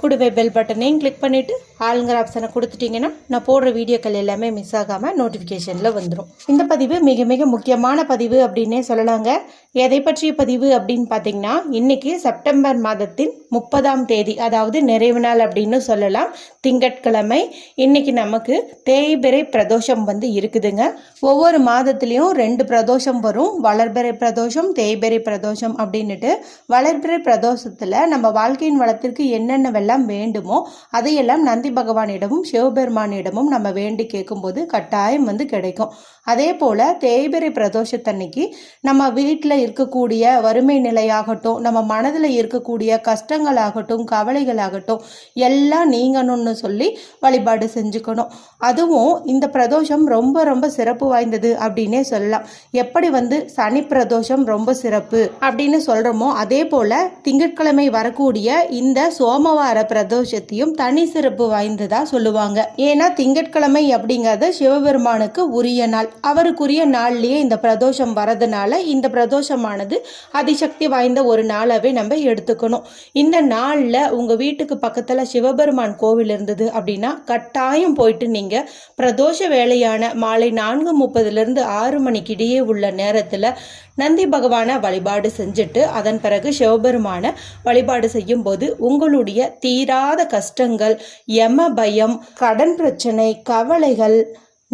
கூடவே பெல் பட்டனையும் கிளிக் பண்ணிவிட்டு ஆளுங்கிற ஆப்ஷனை கொடுத்துட்டிங்கன்னா நான் போடுற வீடியோக்கள் எல்லாமே மிஸ் ஆகாமல் நோட்டிஃபிகேஷனில் வந்துடும் இந்த பதிவு மிக மிக முக்கியமான பதிவு அப்படின்னே சொல்லலாங்க. எதை பற்றிய பதிவு அப்படின்னு பார்த்தீங்கன்னா இன்றைக்கி செப்டம்பர் மாதத்தின் முப்பதாம் தேதி அதாவது நிறைவு நாள் அப்படின்னு சொல்லலாம். திங்கட்கிழமை இன்னைக்கு நமக்கு தேய்பிறை பிரதோஷம் வந்து இருக்குதுங்க. ஒவ்வொரு மாதத்துலேயும் ரெண்டு பிரதோஷம் வரும். வளர்பிறை பிரதோஷம் தேய்பிறை பிரதோஷம் அப்படின்னுட்டு வளர்பிறை பிரதோஷத்தில் நம்ம வாழ்க்கையின் வளத்திற்கு என்னென்ன என்னெல்லாம் வேண்டுமோ அதையெல்லாம் நந்தி பகவானிடமும் சிவபெருமானிடமும் நம்ம வேண்டி கேட்கும்போது கட்டாயம் வந்து கிடைக்கும். அதே போல் தேய்பிரை பிரதோஷத்தன்னைக்கு நம்ம வீட்டில் இருக்கக்கூடிய வறுமை நிலையாகட்டும் நம்ம மனதில் இருக்கக்கூடிய கஷ்டங்களாகட்டும் கவலைகளாகட்டும் எல்லாம் நீங்கணும்னு சொல்லி வழிபாடு செஞ்சுக்கணும். அதுவும் இந்த பிரதோஷம் ரொம்ப ரொம்ப சிறப்பு வாய்ந்தது அப்படின்னே சொல்லலாம். எப்படி வந்து சனி பிரதோஷம் ரொம்ப சிறப்பு அப்படின்னு சொல்கிறோமோ அதே போல் திங்கட்கிழமை வரக்கூடிய இந்த சோமவார பிரதோஷத்தையும் தனி சிறப்பு வாய்ந்ததா சொல்லுவாங்க. ஏன்னா திங்கட்கிழமை அப்படிங்கிறது சிவபெருமானுக்கு உரிய நாள். அவருக்குரிய நாள்லயே இந்த பிரதோஷம் வரதுனால இந்த பிரதோஷமானது அதிசக்தி வாய்ந்த ஒரு நாளாவே நம்ம எடுத்துக்கணும். இந்த நாளில் உங்கள் வீட்டுக்கு பக்கத்தில் சிவபெருமான் கோவில் இருந்தது அப்படின்னா கட்டாயம் போயிட்டு நீங்கள் பிரதோஷ வேலையான மாலை நான்கு முப்பதுலேருந்து ஆறு மணிக்கு இடையே உள்ள நேரத்தில் நந்தி பகவானை வழிபாடு செஞ்சுட்டு அதன் பிறகு சிவபெருமான வழிபாடு செய்யும் போது உங்களுடைய தீராத கஷ்டங்கள் யம பயம் கடன் பிரச்சனை கவலைகள்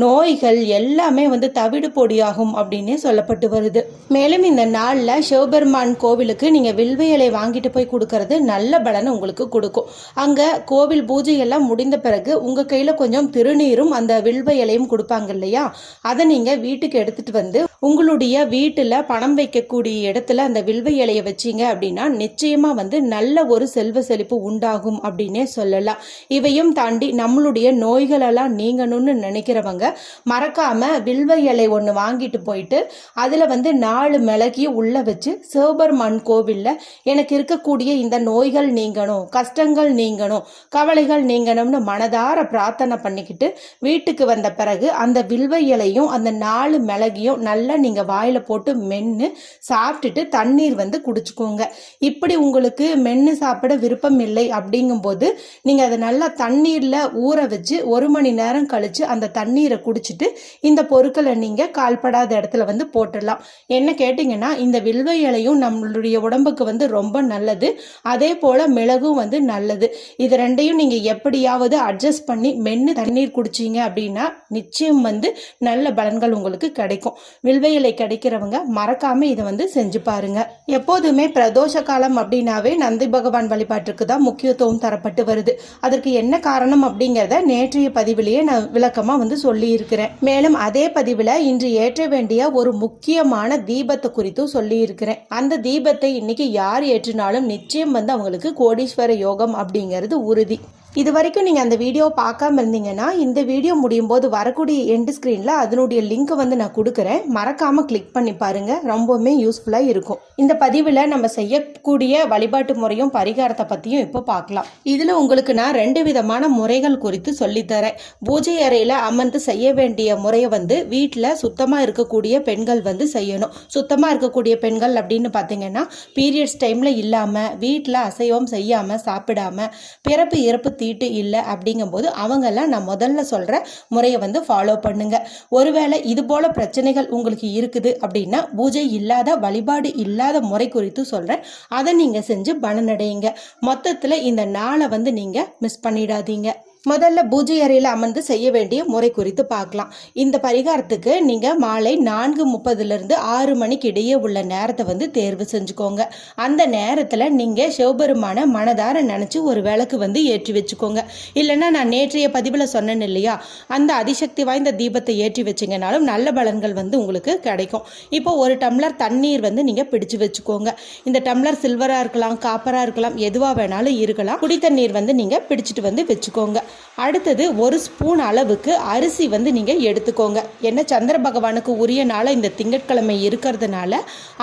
நோய்கள் எல்லாமே வந்து தவிடு பொடியாகும் அப்படின்னே சொல்லப்பட்டு வருது. மேலும் இந்த நாளில் சிவபெருமான் கோவிலுக்கு நீங்கள் வில்வையலை வாங்கிட்டு போய் கொடுக்கறது நல்ல பலனை உங்களுக்கு கொடுக்கும். அங்கே கோவில் பூஜையெல்லாம் முடிந்த பிறகு உங்கள் கையில் கொஞ்சம் திருநீரும் அந்த வில்வையலையும் கொடுப்பாங்க இல்லையா? அதை நீங்கள் வீட்டுக்கு எடுத்துட்டு வந்து உங்களுடைய வீட்டில் பணம் வைக்கக்கூடிய இடத்துல அந்த வில்வை இலையை வச்சீங்க அப்படின்னா நிச்சயமாக வந்து நல்ல ஒரு செல்வ செழிப்பு உண்டாகும் அப்படின்னே சொல்லலாம். இவையும் தாண்டி நம்மளுடைய நோய்களெல்லாம் நீங்கணும்னு நினைக்கிறவங்க மறக்காம வில்வ இலை ஒன்று வாங்கிட்டு போயிட்டு அதில் வந்து நாலு மிளகியும் உள்ளே வச்சு சிவபெருமான் கோவிலில் எனக்கு இருக்கக்கூடிய இந்த நோய்கள் நீங்கணும் கஷ்டங்கள் நீங்கணும் கவலைகள் நீங்கணும்னு மனதார பிரார்த்தனை பண்ணிக்கிட்டு வீட்டுக்கு வந்த பிறகு அந்த வில்வ இலையும் அந்த நாலு மிளகியும் நல்லா நீங்கள் வாயில் போட்டு மென்று சாப்பிட்டுட்டு தண்ணீர் வந்து குடிச்சுக்கோங்க. இப்படி உங்களுக்கு மென்று சாப்பிட விருப்பம் இல்லை அப்படிங்கும்போது நீங்கள் அதை நல்லா தண்ணீரில் ஊற வச்சு ஒரு மணி நேரம் கழித்து அந்த தண்ணீரை குடிச்சிட்டு இந்த பொருட்களை நீங்கள் கால்படாத இடத்துல வந்து போட்டுடலாம். என்ன கேட்டிங்கன்னா இந்த வில்வ இலையும் நம்மளுடைய உடம்புக்கு வந்து ரொம்ப நல்லது. அதே போல் மிளகும் வந்து நல்லது. இது ரெண்டையும் நீங்கள் எப்படியாவது அட்ஜஸ்ட் பண்ணி மென்று தண்ணீர் குடிச்சீங்க அப்படின்னா நிச்சயம் வந்து நல்ல பலன்கள் உங்களுக்கு கிடைக்கும். வில்வ இலை கிடைக்கிறவங்க மறக்காமல் இதை வந்து செஞ்சு பாருங்க. எப்போதுமே பிரதோஷ காலம் அப்படின்னாவே நந்தி பகவான் வழிபாட்டுக்கு தான் முக்கியத்துவம் தரப்பட்டு வருது. அதற்கு என்ன காரணம் அப்படிங்கிறத நேற்றைய பதிவிலேயே நான் விளக்கமாக வந்து சொல்லி சொல்லியிருக்கிறேன். மேலும் அதே பதிவில் இன்று ஏற்ற வேண்டிய ஒரு முக்கியமான தீபத்தை குறித்தும் சொல்லியிருக்கிறேன். அந்த தீபத்தை இன்னைக்கு யார் ஏற்றினாலும் நிச்சயம் வந்து அவங்களுக்கு கோடீஸ்வர யோகம் அப்படிங்கிறது உறுதி. இது வரைக்கும் நீங்கள் அந்த வீடியோ பார்க்காம இருந்தீங்கன்னா இந்த வீடியோ முடியும் போது வரக்கூடிய எண்டு ஸ்க்ரீனில் அதனுடைய லிங்க்கை வந்து நான் கொடுக்குறேன். மறக்காமல் கிளிக் பண்ணி பாருங்கள் ரொம்பவுமே யூஸ்ஃபுல்லாக இருக்கும். இந்த பதிவில் நம்ம செய்யக்கூடிய வழிபாட்டு முறையும் பரிகாரத்தை பற்றியும் இப்போ பார்க்கலாம். இதில் உங்களுக்கு நான் ரெண்டு விதமான முறைகள் குறித்து சொல்லித்தரேன். பூஜை அறையில் அமர்ந்து செய்ய வேண்டிய முறையை வந்து வீட்டில் சுத்தமாக இருக்கக்கூடிய பெண்கள் வந்து செய்யணும். சுத்தமாக இருக்கக்கூடிய பெண்கள் அப்படின்னு பார்த்தீங்கன்னா பீரியட்ஸ் டைமில் இல்லாமல் வீட்டில் அசைவம் செய்யாமல் சாப்பிடாம பிறப்பு இறப்பு தீட்டு இல்லை அப்படிங்கும்போது அவங்கெல்லாம் நான் முதல்ல சொல்கிற முறையை வந்து ஃபாலோ பண்ணுங்க. ஒருவேளை இது போல பிரச்சனைகள் உங்களுக்கு இருக்குது அப்படின்னா பூஜை இல்லாத வழிபாடு இல்லாத முறை குறித்து சொல்கிறேன் அதை நீங்கள் செஞ்சு பலனடையுங்க. மொத்தத்தில் இந்த நாளை வந்து நீங்கள் மிஸ் பண்ணிடாதீங்க. முதல்ல பூஜை அறையில் அமர்ந்து செய்ய வேண்டிய முறை குறித்து பார்க்கலாம். இந்த பரிகாரத்துக்கு நீங்கள் மாலை நான்கு முப்பதுலேருந்து ஆறு மணிக்கு இடையே உள்ள நேரத்தை வந்து தேர்வு செஞ்சுக்கோங்க. அந்த நேரத்தில் நீங்கள் சிவபெருமான மனதார நினச்சி ஒரு விளக்கு வந்து ஏற்றி வச்சுக்கோங்க. இல்லைன்னா நான் நேற்றைய பதிவில் சொன்னேன் இல்லையா? அந்த அதிசக்தி வாய்ந்த தீபத்தை ஏற்றி வச்சிங்கனாலும் நல்ல பலன்கள் வந்து உங்களுக்கு கிடைக்கும். இப்போ ஒரு டம்ளர் தண்ணீர் வந்து நீங்கள் பிடிச்சு வச்சுக்கோங்க. இந்த டம்ளர் சில்வராக இருக்கலாம் காப்பராக இருக்கலாம் எதுவாக வேணாலும் இருக்கலாம். குடி தண்ணீர் வந்து நீங்கள் பிடிச்சிட்டு வந்து வச்சுக்கோங்க. அடுத்தது ஒரு ஸ்பூன் அளவுக்கு அரிசி வந்து நீங்கள் எடுத்துக்கோங்க. என்ன சந்திர பகவானுக்கு உரிய நாள் இந்த திங்கட்கிழமை இருக்கிறதுனால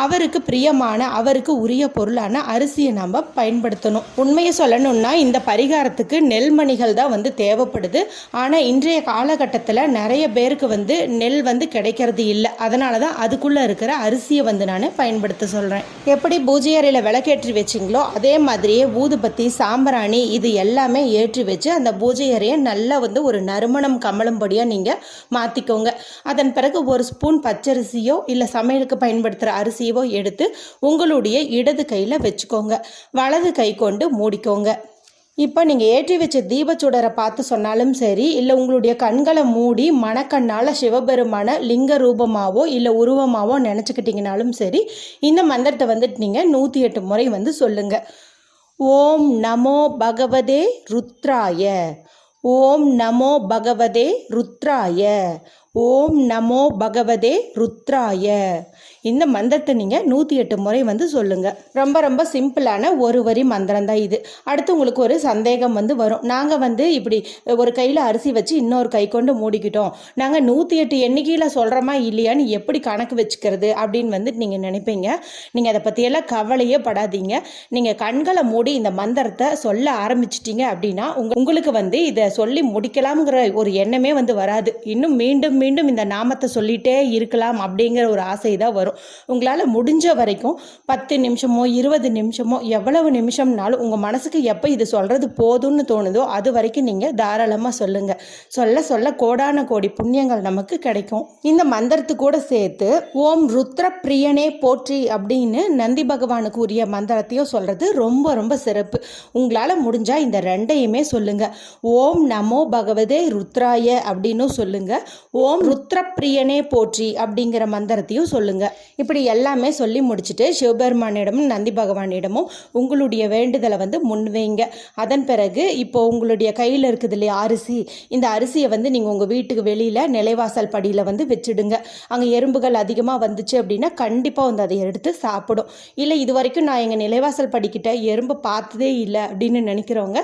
அவருக்கு பிரியமான அவருக்கு உரிய பொருளான அரிசியை நம்ம பயன்படுத்தணும். உண்மையை சொல்லணும்னா இந்த பரிகாரத்துக்கு நெல்மணிகள் தான் வந்து தேவைப்படுது. ஆனால் இன்றைய காலகட்டத்தில் நிறைய பேருக்கு வந்து நெல் வந்து கிடைக்கிறது இல்லை. அதனால தான் அதுக்குள்ளே இருக்கிற அரிசியை வந்து நான் பயன்படுத்த சொல்கிறேன் எப்படி பூஜை அறையில் விளக்கேற்றி வச்சிங்களோ அதே மாதிரியே ஊதுபத்தி சாம்பிராணி இது எல்லாமே ஏற்றி வச்சு அந்த பூஜை அறையை நல்லா வந்து ஒரு நறுமணம் கமலும்படியாக நீங்கள் மாற்றிக்கோங்க அதன் பிறகு ஒரு ஸ்பூன் பச்சரிசியோ இல்லை சமையலுக்கு பயன்படுத்துகிற அரிசியோ எடுத்து உங்களுடைய இடது கையில் வச்சுக்கோங்க. வலது கை கொண்டு மூடிக்கோங்க. இப்போ நீங்கள் ஏற்றி வச்ச தீபச்சுடரை பார்த்து சொன்னாலும் சரி இல்லை உங்களுடைய கண்களை மூடி மனக்கண்ணால் சிவபெருமான லிங்க ரூபமாவோ இல்லை உருவமாவோ நினச்சிக்கிட்டிங்கனாலும் சரி இந்த மந்திரத்தை வந்துட்டு நீங்கள் நூற்றி எட்டு முறை வந்து சொல்லுங்கள் ஓம் நமோ பகவதே ருத்ராய. ஓம் நமோ பகவதே ருத்ராய. ஓம் நமோ பகவதே ருத்ராய. இந்த மந்திரத்தை நீங்கள் நூற்றி எட்டு முறை வந்து சொல்லுங்கள் ரொம்ப ரொம்ப சிம்பிளான ஒரு வரி மந்திரம் தான் இது. அடுத்து உங்களுக்கு ஒரு சந்தேகம் வந்து வரும். நாங்கள் வந்து இப்படி ஒரு கையில் அரிசி வச்சு இன்னொரு கை கொண்டு மூடிக்கிட்டோம். நாங்கள் நூற்றி எட்டு எண்ணிக்கையில் சொல்கிறோமா இல்லையான்னு எப்படி கணக்கு வச்சுக்கிறது அப்படின்னு வந்து நீங்கள் நினைப்பீங்க. நீங்கள் அதை பற்றியெல்லாம் கவலையே படாதீங்க. நீங்கள் கண்களை மூடி இந்த மந்திரத்தை சொல்ல ஆரம்பிச்சிட்டீங்க அப்படின்னா உங்க உங்களுக்கு வந்து இதை சொல்லி முடிக்கலாம்ங்கிற ஒரு எண்ணமே வந்து வராது. இன்னும் மீண்டும் மீண்டும் இந்த நாமத்தை சொல்லிட்டே இருக்கலாம் அப்படிங்கிற ஒரு ஆசை தான் வரும். உங்களால் முடிஞ்ச வரைக்கும் பத்து நிமிஷமோ இருபது நிமிஷமோ எவ்வளவு நிமிஷம்னாலும் உங்கள் மனசுக்கு எப்போ இது சொல்கிறது போதும்னு தோணுதோ அது வரைக்கும் நீங்கள் தாராளமாக சொல்லுங்கள் சொல்ல சொல்ல கோடான கோடி புண்ணியங்கள் நமக்கு கிடைக்கும். இந்த மந்திரத்து கூட சேர்த்து ஓம் ருத்ர பிரியனே போற்றி அப்படின்னு நந்தி பகவானுக்கு உரிய மந்திரத்தையும் சொல்கிறது ரொம்ப ரொம்ப சிறப்பு. உங்களால் முடிஞ்சால் இந்த ரெண்டையுமே சொல்லுங்கள் ஓம் நமோ பகவதே ருத்ராய அப்படின்னு சொல்லுங்கள் ஓம் ருத்ரப்பிரியனே போற்றி அப்படிங்கிற மந்திரத்தையும் சொல்லுங்கள் இப்படி எல்லாமே சொல்லி முடிச்சுட்டு சிவபெருமானிடமும் நந்தி பகவானிடமும் உங்களுடைய வேண்டுதலை வந்து முன்வைங்க. அதன் பிறகு இப்போ உங்களுடைய கையில் இருக்குது இல்லையா அரிசி? இந்த அரிசியை வந்து நீங்கள் உங்கள் வீட்டுக்கு வெளியில் நிலைவாசல் படியில் வந்து வச்சுடுங்க. அங்கே எறும்புகள் அதிகமாக வந்துச்சு அப்படின்னா கண்டிப்பாக வந்து அதை எடுத்து சாப்பிடும். இல்லை இது வரைக்கும் நான் எங்கள் நிலைவாசல் படிக்கிட்ட எறும்பு பார்த்ததே இல்லை அப்படின்னு நினைக்கிறவங்க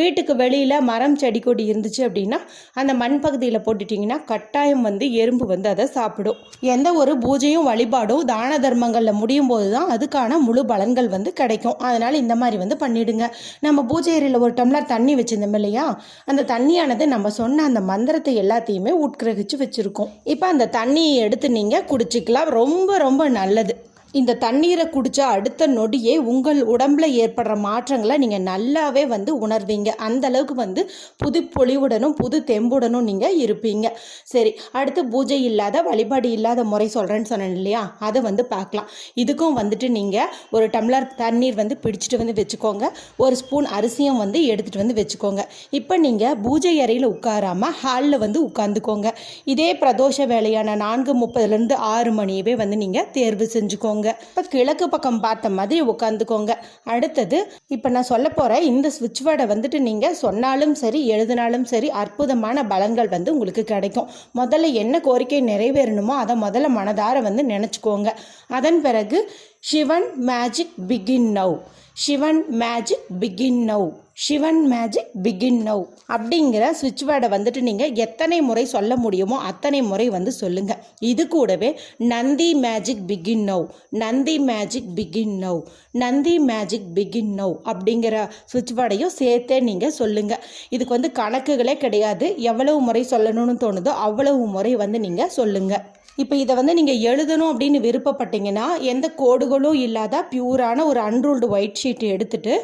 வீட்டுக்கு வெளியில் மரம் செடி கொடி இருந்துச்சு அப்படின்னா அந்த மண் பகுதியில் போட்டுட்டிங்கன்னா கட்டாயம் வந்து எறும்பு வந்து அதை சாப்பிடும். எந்த ஒரு பூஜையும் வழிபாடு வழிபாடும் தான தர்மங்களில் முடியும் போது தான் அதுக்கான முழு பலன்கள் வந்து கிடைக்கும். அதனால் இந்த மாதிரி வந்து பண்ணிடுங்க. நம்ம பூஜை அறையில் ஒரு டம்ளர் தண்ணி வச்சிருந்தோம் இல்லையா? அந்த தண்ணியானது நம்ம சொன்ன அந்த மந்திரத்தை எல்லாத்தையுமே உட்கிரகிச்சு வச்சுருக்கோம். இப்போ அந்த தண்ணியை எடுத்து நீங்கள் குடிச்சிக்கலாம். ரொம்ப ரொம்ப நல்லது. இந்த தண்ணீரை குடித்தா அடுத்த நொடியே உங்கள் உடம்புல ஏற்படுற மாற்றங்களை நீங்கள் நல்லாவே வந்து உணர்வீங்க. அந்த அளவுக்கு வந்து புது பொலிவுடனும் புது தெம்புடனும் நீங்கள் இருப்பீங்க. சரி அடுத்து பூஜை இல்லாத வழிபாடு இல்லாத முறை சொல்கிறேன்னு சொன்னேன் இல்லையா? அதை வந்து பார்க்கலாம். இதுக்கும் வந்துட்டு நீங்கள் ஒரு டம்ளர் தண்ணீர் வந்து பிடிச்சிட்டு வந்து வச்சுக்கோங்க. ஒரு ஸ்பூன் அரிசியும் வந்து எடுத்துகிட்டு வந்து வச்சுக்கோங்க. இப்போ நீங்கள் பூஜை அறையில் உட்காராமல் ஹாலில் வந்து உட்காந்துக்கோங்க. இதே பிரதோஷ வேலையான நான்கு முப்பதுலேருந்து ஆறு மணியவே வந்து நீங்கள் தேர்வு செஞ்சுக்கோங்க. இப்போ கிழக்கு பக்கம் பார்த்த மாதிரி உட்காந்துக்கோங்க அடுத்தது இப்போ நான் சொல்ல போகிற இந்த சுவிட்ச் வேர்டை வந்துட்டு நீங்கள் சொன்னாலும் சரி எழுதினாலும் சரி அற்புதமான பலன்கள் வந்து உங்களுக்கு கிடைக்கும். முதல்ல என்ன கோரிக்கை நிறைவேறணுமோ அதை முதல்ல மனதார வந்து நினச்சிக்கோங்க. அதன் பிறகு Shivan magic begin now Shivan magic begin now Shivan magic begin now அப்படிங்கிற சுவிட்ச் வேர்டை வந்துட்டு நீங்கள் எத்தனை முறை சொல்ல முடியுமோ அத்தனை முறை வந்து சொல்லுங்கள் இது கூடவே Nandi magic begin now Nandi magic begin now Nandi magic begin now அப்படிங்கிற சுவிட்ச் வேர்டையும் சேர்த்தே நீங்கள் சொல்லுங்கள் இதுக்கு வந்து கணக்குகளே கிடையாது. எவ்வளவு முறை சொல்லணும்னு தோணுதோ அவ்வளவு முறை வந்து நீங்கள் சொல்லுங்கள் இப்போ இதை வந்து நீங்கள் எழுதணும் அப்படின்னு விருப்பப்பட்டீங்கன்னா எந்த கோடுகளும் இல்லாத பியூரான ஒரு அன்ரூல்டு ஒயிட் ஷீட் எடுத்துட்டு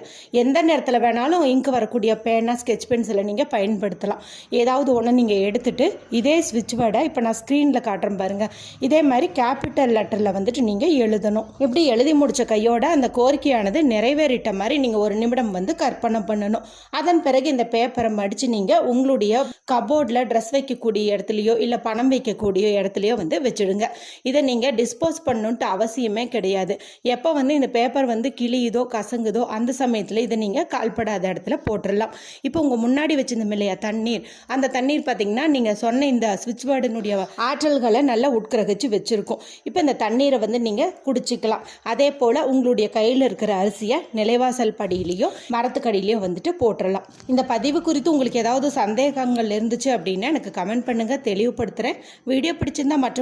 எந்த நேரத்தில் வேணாலும் இங்கு வரக்கூடிய பேனா ஸ்கெட்ச் பென்சிலை நீங்கள் பயன்படுத்தலாம். ஏதாவது ஒன்று நீங்கள் எடுத்துட்டு இதே ஸ்விட்ச் வேர்டை இப்போ நான் ஸ்க்ரீனில் காட்டுறேன் பாருங்கள் இதே மாதிரி கேபிட்டல் லெட்டரில் வந்துட்டு நீங்கள் எழுதணும். இப்படி எழுதி முடித்த கையோட அந்த கோரிக்கையானது நிறைவேறிட்ட மாதிரி நீங்கள் ஒரு நிமிடம் வந்து கற்பனை பண்ணணும். அதன் பிறகு இந்த பேப்பரை மடித்து நீங்கள் உங்களுடைய கபோர்டில் ட்ரெஸ் வைக்கக்கூடிய இடத்துலையோ இல்லை பணம் வைக்கக்கூடிய இடத்துலையோ வந்து வச்சுடுங்க. இதை நீங்கள் டிஸ்போஸ் பண்ணணுன்ட்டு அவசியமே கிடையாது. எப்போ வந்து இந்த பேப்பர் வந்து கிளியுதோ கசங்குதோ அந்த சமயத்தில் இதை நீங்கள் கால்படாத இடத்துல போட்டுடலாம் இப்போ உங்கள் முன்னாடி வச்சுருந்தோம் இல்லையா தண்ணீர்? அந்த தண்ணீர் பார்த்தீங்கன்னா நீங்கள் சொன்ன இந்த சுவிட்ச் போர்டினுடைய ஆற்றல்களை நல்லா உட்கிரகிச்சு வச்சுருக்கோம். இப்போ இந்த தண்ணீரை வந்து நீங்கள் குடிச்சிக்கலாம். அதே போல் உங்களுடைய கையில் இருக்கிற அரிசியை நிலைவாசல் படியிலையும் மரத்துக்கடியிலையும் வந்துட்டு போட்டுடலாம் இந்த பதிவு குறித்து உங்களுக்கு ஏதாவது சந்தேகங்கள் இருந்துச்சு அப்படின்னா எனக்கு கமெண்ட் பண்ணுங்கள் தெளிவுபடுத்துகிறேன் வீடியோ பிடிச்சிருந்தா